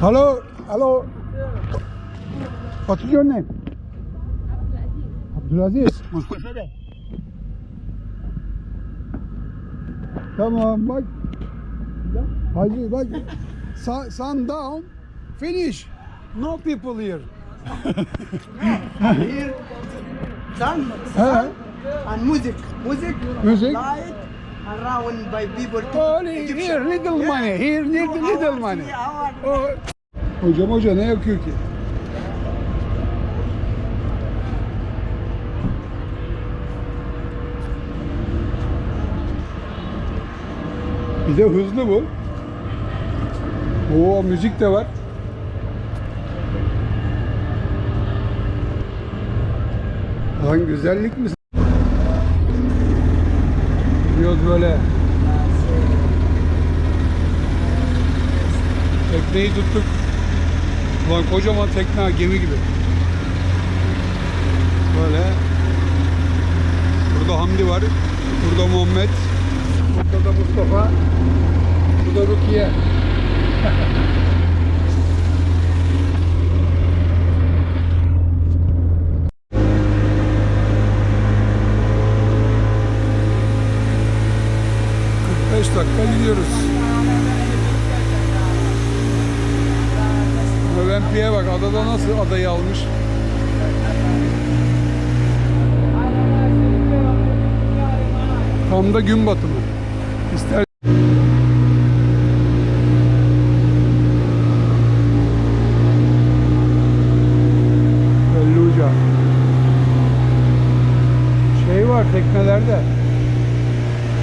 Hello, hello. What is your name? Abdülaziz. Mustafa de. Tamam bak. Hacı bak. Sun, sun down. Finish. No people here. Here, sun, He. and music. Music, Music. light, around by people. Egyptian. here little money. Here little, little money. three hours. O- Hocam hoca ne yakıyor ki? Bir de hızlı bu. Oo müzik de var. Lan güzellik mi? Gidiyoruz böyle. Tekneyi tuttuk. Ulan kocaman tekne gemi gibi. Böyle. Burada Hamdi var. Burada Muhammed. Burada da Mustafa. Burada Rukiye. ...45 dakika gidiyoruz. Mövenpi'ye bak adada nasıl adayı almış. Tam da gün batımı. İster Belluca. Şey var teknelerde.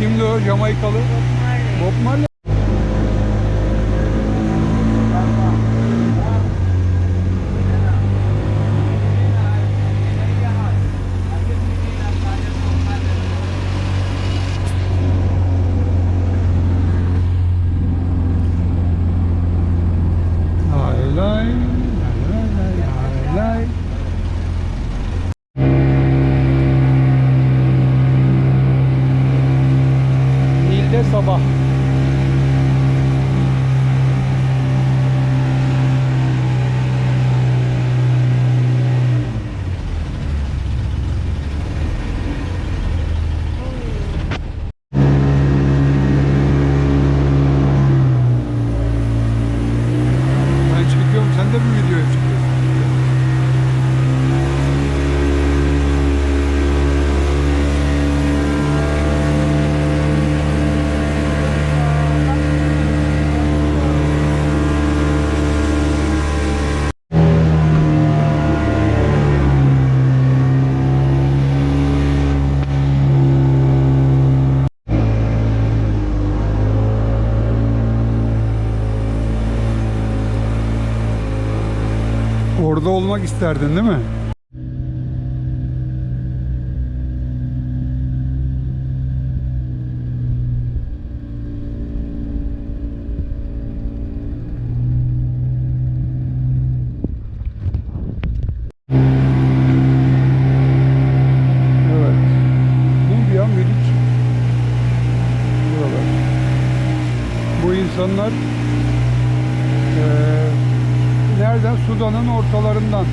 Kimdi o Jamaikalı? 好？Orada olmak isterdin değil mi? İnsanlar Sudan'ın ortalarından.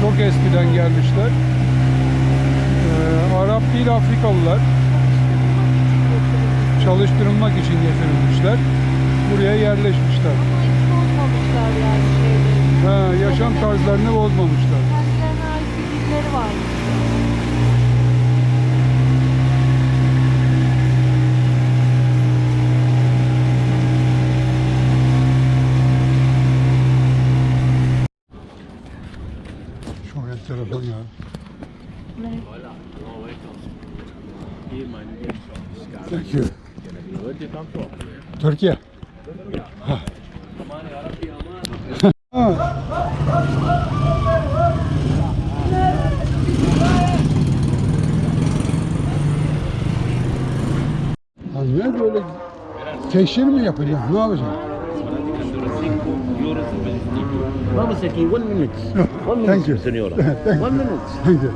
Çok eskiden gelmişler. Eee, Arap değil Afrikalılar. Çalıştırılmak için getirilmişler. Buraya yerleşmişler. Hiç bozmamışlar yani şeyleri. Ha, yaşam tarzlarını bozmamışlar. Kendilerine ait bir dilleri var. Çok enteresan ya. You. Türkiye. Ha. Ha. Ne böyle teşhir mi yapacaksın? Ne Vamos aqui, one minute. One Thank minute, you. senhora. Thank One minute. Thank you.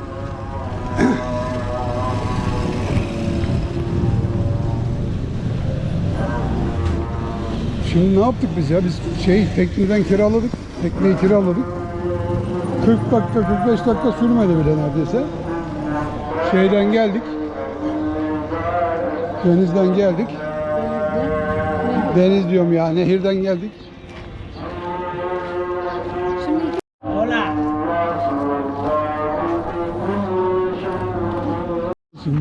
Şimdi ne yaptık biz ya? Biz şey tekneden kiraladık. Tekneyi kiraladık. 40 dakika 45 dakika sürmedi bile neredeyse. Şeyden geldik. Denizden geldik. Denizde. Deniz diyorum ya nehirden geldik. Şimdi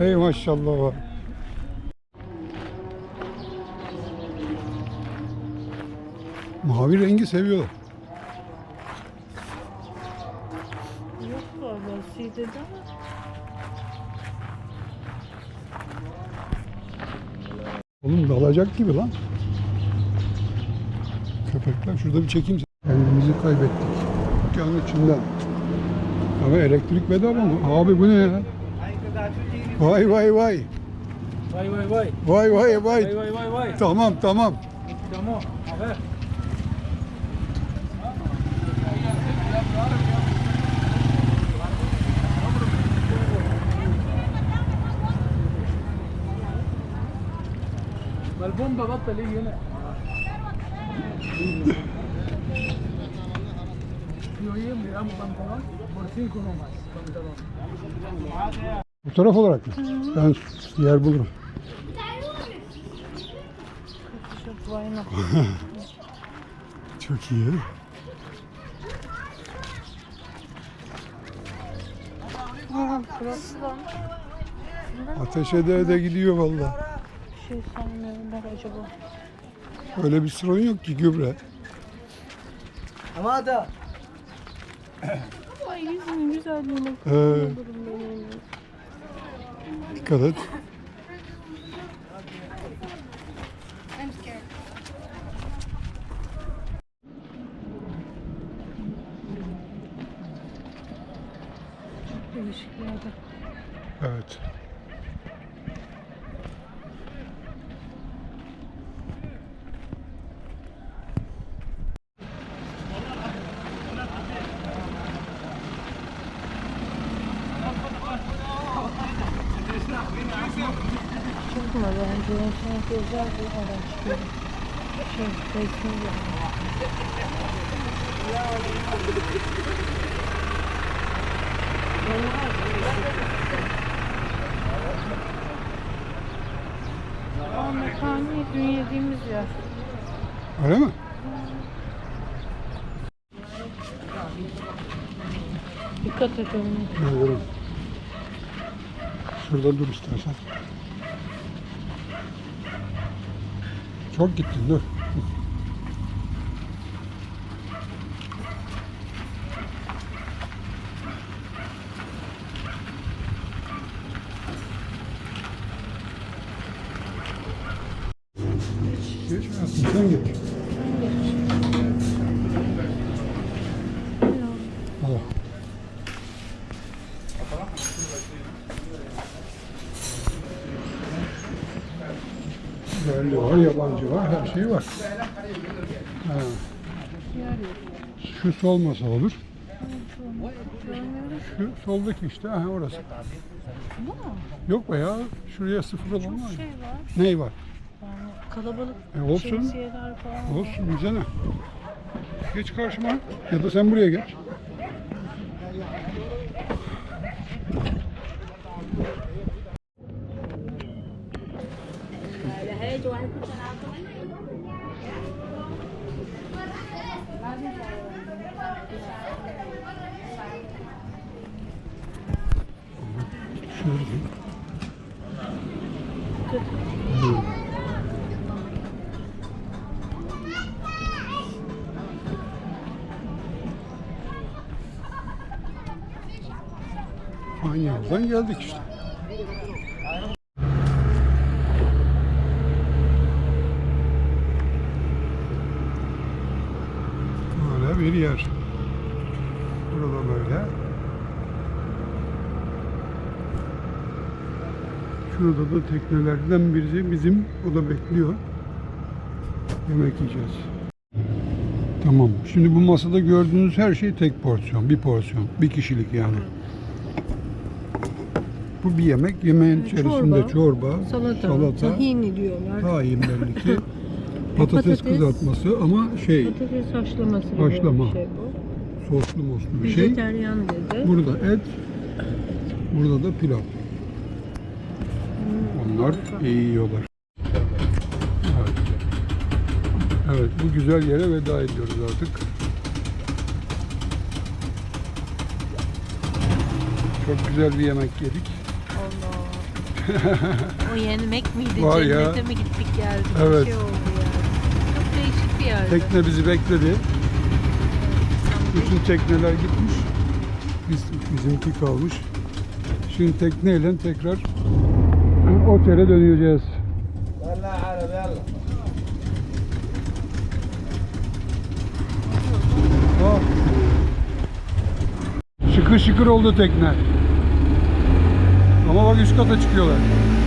Ey maşallah var. Mavi rengi seviyorlar. yok galiba Side'de ama. Dalacak gibi lan. Köpekler şurada bir çekeyim. Kendimizi kaybettik. Dükkanın içinden. Ama elektrik bedava mı? Abi bu ne ya? Vay vay vay. Vai, vai, vai. Vay vay Vai, vay. vai, vai, vai. Tamam tamam. Vamos, a ver. البومبا بطل يجي هنا Yo yem digamos pantalón por 5 nomás, pantalón. Fotoğraf olarak mı? Ben yer bulurum. Şu vayna. Çok iyi. Ha, burası da Ateş ede ede gidiyor vallahi. şey sanmıyorlar acaba. Öyle bir sorun yok ki gübre. Amada. Ay yüzünün güzelliğine Ee, dikkat et. Değişik yerde. Evet. Mu bence? Sanki özel bir araç gibi. Şey, resmi yani. Aa, mekani dün yediğimiz yer. Öyle mi? Dikkat et. Görüyorum. Şurada dur istersen. Çok gittin dur. Geç hayatım sen geç. Yabancı var, her şey var. Ha. Şu sol masa olur. Şu soldaki işte, aha orası. Bu mu? Yok be ya, şuraya sıfır olan var. şey var. Ney var? Kalabalık E, olsun. şemsiyeler falan. Olsun, bize ne? Geç karşıma ya da sen buraya geç. Yoldan geldik işte. Böyle bir yer. Burada böyle. Şurada da teknelerden birisi bizim o da bekliyor. Yemek yiyeceğiz. Tamam. Şimdi bu masada gördüğünüz her şey tek porsiyon. Bir porsiyon. Bir kişilik yani. Bu bir yemek. Yemeğin içerisinde Çorba, çorba, Salata, salata, tahini diyorlar. tahin belli ki. Patates, Patates. kızartması ama şey Patates haşlaması gibi Haşlama. bir şey bu. soslu moslu bir şey. Vejeteryan dedi. Burada et, burada da pilav. Onlar iyi yiyorlar. Evet. Evet, bu güzel yere veda ediyoruz artık. Çok güzel bir yemek yedik. O yemek miydi? Var ya. Cennete mi gittik geldik? Evet. Bir şey oldu yani. Çok değişik bir yerde. Tekne bizi bekledi. Bütün tekneler gitmiş. Biz, bizimki kalmış. Şimdi tekneyle tekrar otele döneceğiz. Şıkır şıkır oldu tekne. Ama bak üst kata.